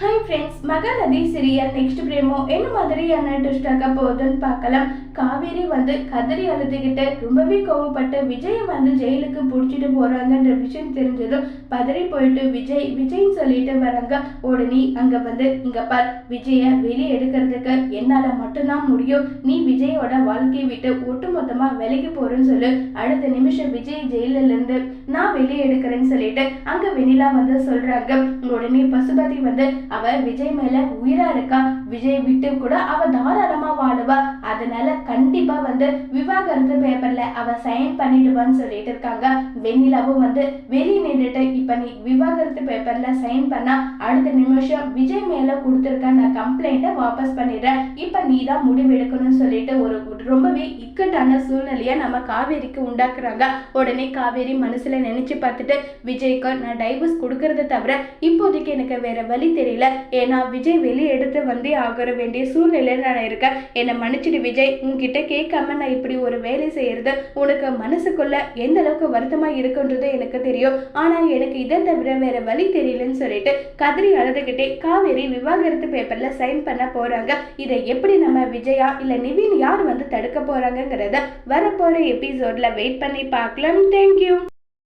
Hi friends Mahanadi serial next promo என்ன மாதிரியான twist போகுதுன்னு பார்க்கலாம். காவேரி வந்து கதறி அழுதுகிட்டு ரொம்பவே கோவப்பட்டு விஜயை வந்து ஜெயிலுக்கு பிடிச்சிட்டு போகிறாங்கன்ற விஷயம் தெரிஞ்சதும் பதறி போயிட்டு விஜய் விஜய்ன்னு சொல்லிட்டு வராங்க. உடனே அங்கே வந்து இங்கே பார் விஜயை வெளியே எடுக்கிறதுக்கு என்னால் மட்டும்தான் முடியும். நீ விஜயோட வாழ்க்கையை விட்டு ஒட்டுமொத்தமா விலகி போகிறேன்னு சொல்லு. அடுத்த நிமிஷம் விஜய் ஜெயிலிருந்து நான் வெளியே எடுக்கிறேன்னு சொல்லிட்டு அங்கே வெண்ணிலா வந்து சொல்கிறாங்க உடனே பசுபதி வந்து அவ விஜய் மேல உயிரா இருக்கா? விஜய் விட்டு கூட அவ தாராளமா வாழுவா. அதனால கண்டிப்பாக வந்து விவாகரத்து பேப்பரில் அவ சைன் பண்ணிடுவான்னு சொல்லிட்டு இருக்காங்க. வெண்ணிலாவும் வந்து வெளியே நின்றுட்டு இப்போ நீ விவாகரத்து பேப்பரில் சைன் பண்ணா அடுத்த நிமிஷம் விஜய் மேலே கொடுத்துருக்க நான் கம்ப்ளைண்ட்டை வாபஸ் பண்ணிடுறேன். இப்போ நீ தான் முடிவு எடுக்கணும்னு சொல்லிட்டு ஒரு ரொம்பவே இக்கட்டான சூழ்நிலையை நம்ம காவேரிக்கு உண்டாக்குறாங்க. உடனே காவேரி மனசுல நினைச்சு பார்த்துட்டு விஜய்க்கு நான் டைவர்ஸ் கொடுக்கறத தவிர இப்போதைக்கு எனக்கு வேற வழி தெரியல. ஏன்னா விஜய் வெளியே எடுத்து வந்தே ஆகிற வேண்டிய சூழ்நிலையில் நான் இருக்கேன். என்னை மன்னிச்சிடு விஜய். கிட்ட கேட்காம நான் இப்படி ஒரு வேலை செய்யறது உனக்கு மனசுக்குள்ள எந்த அளவுக்கு வருத்தமா இருக்குன்றது எனக்கு தெரியும். ஆனா எனக்கு இதை தவிர வேற வழி தெரியலன்னு சொல்லிட்டு கதறி அழுதுகிட்டே காவேரி விவாகரத்து பேப்பர்ல சைன் பண்ண போறாங்க. இதை எப்படி நம்ம விஜயா இல்ல நிவின் யார் வந்து தடுக்க போறாங்கிறத வரப்போற எபிசோட்ல வெயிட் பண்ணி பார்க்கலாம். தேங்க்யூ